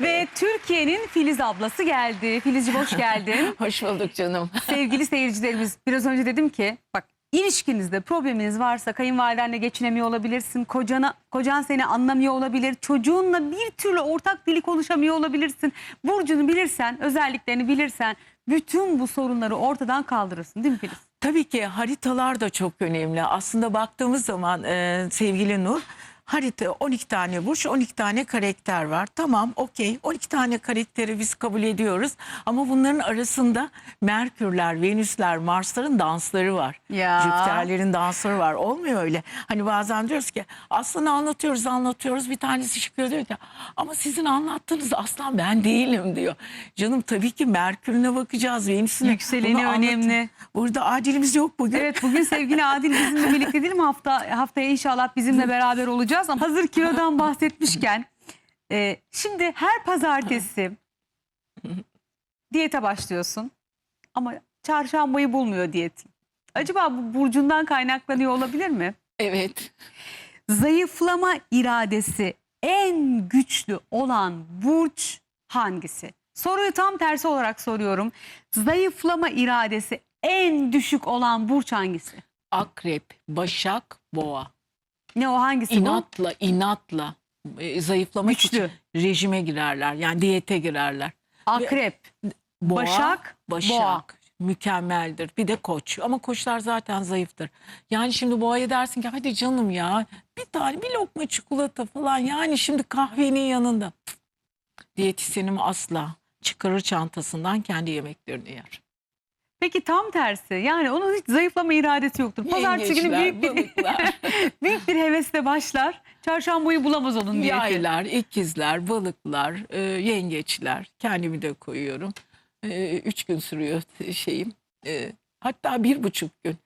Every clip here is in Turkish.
Ve Türkiye'nin Filiz ablası geldi. Filizciğim hoş geldin. Hoş bulduk canım. Sevgili seyircilerimiz biraz önce dedim ki bak ilişkinizde probleminiz varsa kayınvalidenle geçinemiyor olabilirsin. Kocana, kocan seni anlamıyor olabilir. Çocuğunla bir türlü ortak dili konuşamıyor olabilirsin. Burcunu bilirsen, özelliklerini bilirsen bütün bu sorunları ortadan kaldırırsın değil mi Filiz? Tabii ki haritalar da çok önemli. Aslında baktığımız zaman e, sevgili Nur harita 12 tane burç 12 tane karakter var. Tamam okey 12 tane karakteri biz kabul ediyoruz. Ama bunların arasında Merkürler, Venüsler, Marsların dansları var. Ya. Jüpiterlerin dansları var. Olmuyor öyle. Hani bazen diyoruz ki aslanı anlatıyoruz anlatıyoruz bir tanesi çıkıyor diyor ki ama sizin anlattığınız aslan ben değilim diyor. Canım tabii ki Merkür'üne bakacağız Venüs'üne. Yükseleni önemli. Burada acilimiz yok bugün. Evet bugün sevgili Adil bizimle birlikte değil mi hafta haftaya inşallah bizimle beraber olacağız ama hazır kilodan bahsetmişken e, şimdi her pazartesi diyete başlıyorsun ama çarşambayı bulmuyor diyetin. Acaba bu burcundan kaynaklanıyor olabilir mi? Evet. Zayıflama iradesi en güçlü olan burç hangisi? Soruyu tam tersi olarak soruyorum. Zayıflama iradesi en düşük olan burç hangisi? Akrep, Başak, Boğa. Ne o hangisi bu? İnatla, inatla e, zayıflamak Güçlü. için rejime girerler. Yani diyete girerler. Akrep, Boğa, Başak, Başak. Boğa. Mükemmeldir. Bir de koç. Ama koçlar zaten zayıftır. Yani şimdi boğaya dersin ki hadi canım ya bir tane bir lokma çikolata falan. Yani şimdi kahvenin yanında. Diyetisyenim asla çıkarır çantasından kendi yemeklerini yer. Peki tam tersi. Yani onun hiç zayıflama iradesi yoktur. Pazartesi günü Yengeçler, büyük bir, balıklar. büyük bir hevesle başlar. Çarşambayı bulamaz onun diyeti. Yaylar, ikizler, balıklar, e, yengeçler. Kendimi de koyuyorum. E, üç gün sürüyor şeyim. E, hatta bir buçuk gün.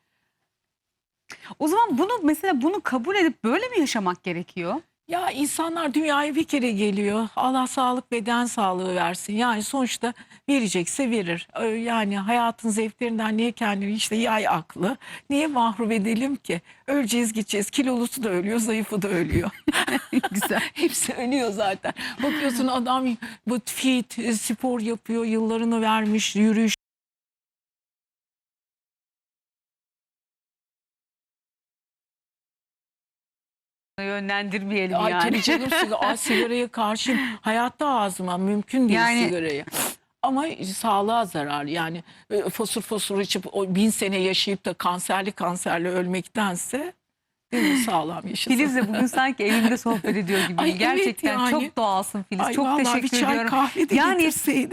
O zaman bunu mesela bunu kabul edip böyle mi yaşamak gerekiyor? Ya insanlar dünyaya bir kere geliyor. Allah sağlık beden sağlığı versin. Yani sonuçta verecekse verir. Ee, Yani hayatın zevklerinden niye kendini işte yay aklı. Niye mahrum edelim ki? Öleceğiz gideceğiz. Kilolusu da ölüyor, zayıfı da ölüyor. Güzel. Hepsi ölüyor zaten. Bakıyorsun adam bu fit, spor yapıyor, yıllarını vermiş, yürüyüş Yönlendirmeyelim Ay yani. tabii canım sigara, ay, sigaraya karşıyım. Hayatta ağzıma mümkün değil Yani- sigarayı. Ama sağlığa zarar yani e, fosur fosur içip o bin sene yaşayıp da kanserli kanserli ölmektense değil mi sağlam yaşasın. Filiz'le bugün sanki evimde sohbet ediyor gibi. Ay evet Gerçekten yani. çok doğalsın Filiz. Ay çok teşekkür bir çay ediyorum. kahve de Yani.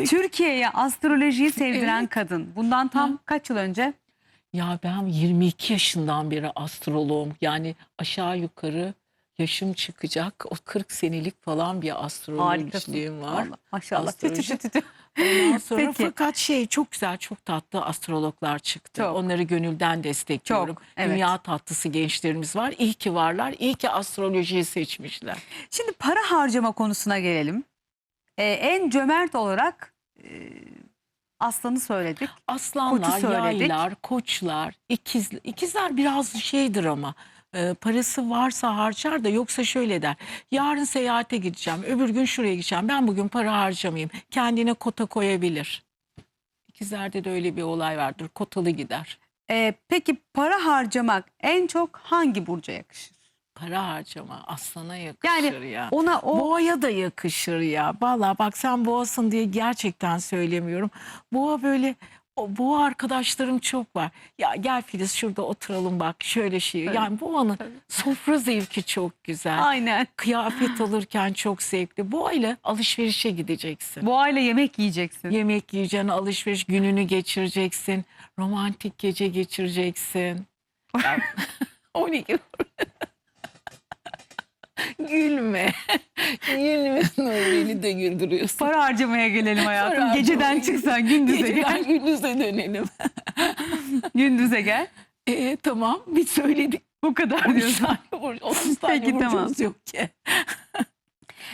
Türkiye'ye astrolojiyi sevdiren Evet. kadın. Bundan tam kaç yıl önce? Ya ben 22 yaşından beri astroloğum yani aşağı yukarı yaşım çıkacak o 40 senelik falan bir astrolojiliğim var. Vallahi, maşallah. Tü Astroloji. tü tü tü. Ondan sonra Peki. fakat şey çok güzel çok tatlı astrologlar çıktı. Çok. Onları gönülden destekliyorum. Çok, evet. Dünya tatlısı gençlerimiz var. İyi ki varlar. İyi ki astrolojiyi seçmişler. Şimdi para harcama konusuna gelelim. Ee, en cömert olarak e, aslanı söyledik. Aslanlar, söyledik. yaylar, koçlar, ikiz, ikizler biraz şeydir ama e, parası varsa harcar da yoksa şöyle der. Yarın seyahate gideceğim, öbür gün şuraya gideceğim. Ben bugün para harcamayayım. Kendine kota koyabilir. İkizlerde de öyle bir olay vardır. Kotalı gider. Ee, peki para harcamak en çok hangi burca yakışır? Para harcama aslana yakışır Yani ya. ona o Boğaya da yakışır ya. Vallahi bak sen boğasın diye gerçekten söylemiyorum. Boğa böyle o boğa arkadaşlarım çok var. Ya gel Filiz şurada oturalım bak şöyle şey. Tabii, Yani boğanın sofra zevki çok güzel. aynen. Kıyafet alırken çok zevkli. Boğayla alışverişe gideceksin. Boğayla yemek yiyeceksin. Yemek yiyeceksin, alışveriş gününü geçireceksin. Romantik gece geçireceksin. Ya, 12 Gülme. Gülme beni de güldürüyorsun. Para harcamaya gelelim hayatım. Para Geceden çıksan gündüze Geceden gel. gündüze dönelim. gündüze gel. E, tamam bir söyledik. Bu kadar 30 diyorsun. tane, bur- 30 tane Peki, burcumuz tamam. yok ki.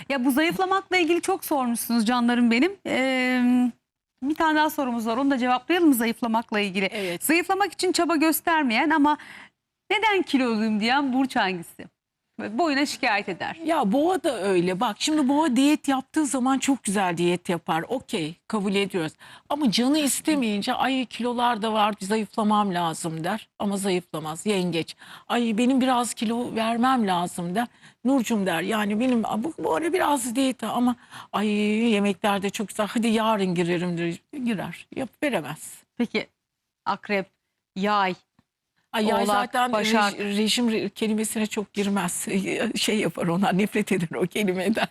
Ya bu zayıflamakla ilgili çok sormuşsunuz canlarım benim. Ee, bir tane daha sorumuz var. Onu da cevaplayalım mı zayıflamakla ilgili? Evet. Zayıflamak için çaba göstermeyen ama neden kiloluyum diyen burç hangisi? Boyuna şikayet eder. Ya boğa da öyle. Bak şimdi boğa diyet yaptığı zaman çok güzel diyet yapar. Okey kabul ediyoruz. Ama canı istemeyince ay kilolar da var zayıflamam lazım der. Ama zayıflamaz yengeç. Ay benim biraz kilo vermem lazım der. Nurcum der yani benim bu, bu ara biraz diyet ama ay yemeklerde çok güzel. Hadi yarın girerim der. Girer. Yap veremez. Peki akrep, yay, Ay Oğlak, zaten Başak. rej- rejim re- kelimesine çok girmez. Şey yapar ona nefret eder o kelimeden.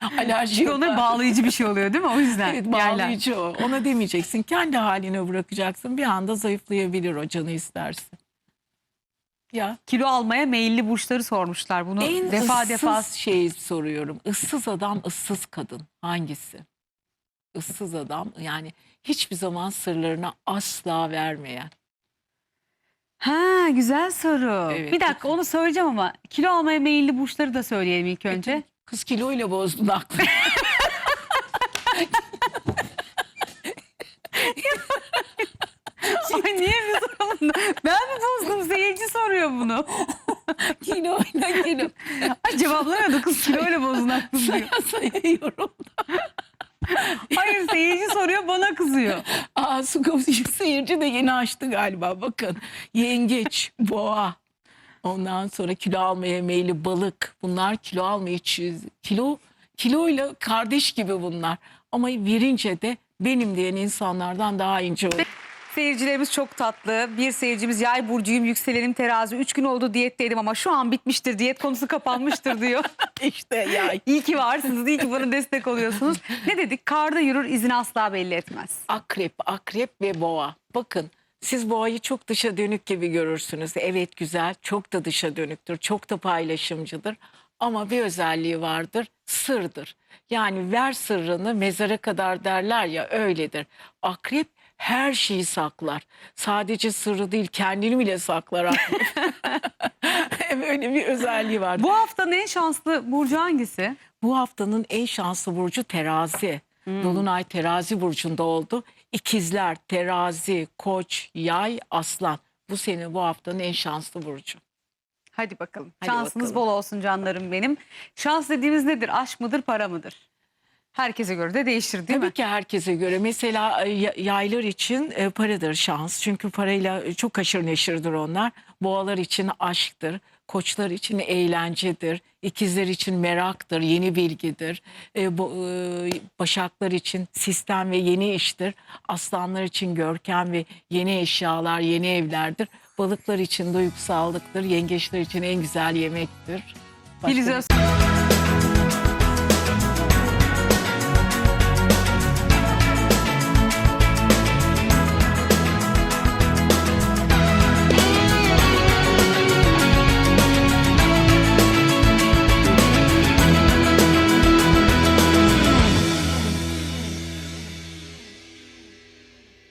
Alerji Çünkü onların yapar. bağlayıcı bir şey oluyor değil mi? O yüzden. Evet yerler. bağlayıcı o. Ona demeyeceksin. Kendi haline bırakacaksın. Bir anda zayıflayabilir o canı isterse. Ya Kilo almaya meyilli burçları sormuşlar bunu en defa ıssız defa. şey soruyorum. Issız adam, ıssız kadın hangisi? Issız adam yani hiçbir zaman sırlarını asla vermeyen. Ha güzel soru. Evet, bir dakika onu söyleyeceğim ama kilo almaya meyilli burçları da söyleyelim ilk önce. Kız kiloyla bozdun aklını. Ay niye biz soralım? Ben mi bozdum? Seyirci soruyor bunu. kiloyla kilo. Ay cevaplamıyordu kız kiloyla bozdun aklım diyor. sayıyorum. Hayır seyirci soruyor bana kızıyor. Aa, su kapısı seyirci de yeni açtı galiba. Bakın yengeç, boğa. Ondan sonra kilo almaya meyilli balık. Bunlar kilo almayı çiz- kilo kiloyla kardeş gibi bunlar. Ama verince de benim diyen insanlardan daha ince olur. Seyircilerimiz çok tatlı. Bir seyircimiz yay burcuyum, yükselenim terazi. Üç gün oldu diyetteydim ama şu an bitmiştir. Diyet konusu kapanmıştır diyor. işte yay. İyi ki varsınız, iyi ki bana destek oluyorsunuz. Ne dedik? Karda yürür, izini asla belli etmez. Akrep, akrep ve boğa. Bakın siz boğayı çok dışa dönük gibi görürsünüz. Evet güzel, çok da dışa dönüktür, çok da paylaşımcıdır. Ama bir özelliği vardır, sırdır. Yani ver sırrını mezara kadar derler ya öyledir. Akrep her şeyi saklar. Sadece sırrı değil kendini bile saklar akrep. Böyle bir özelliği var. Bu haftanın en şanslı burcu hangisi? Bu haftanın en şanslı burcu terazi. Dolunay terazi burcunda oldu. İkizler, terazi, koç, yay, aslan. Bu senin bu haftanın en şanslı burcu. Hadi bakalım. Hadi Şansınız bakalım. bol olsun canlarım benim. Şans dediğimiz nedir? Aşk mıdır, para mıdır? Herkese göre de değişir değil Tabii mi? ki herkese göre. Mesela e, ya- yaylar için e, paradır şans. Çünkü parayla e, çok aşırı neşirdir onlar. Boğalar için aşktır. Koçlar için eğlencedir. İkizler için meraktır, yeni bilgidir. Başaklar için sistem ve yeni iştir. Aslanlar için görkem ve yeni eşyalar, yeni evlerdir. Balıklar için duygusallıktır. Yengeçler için en güzel yemektir. Başka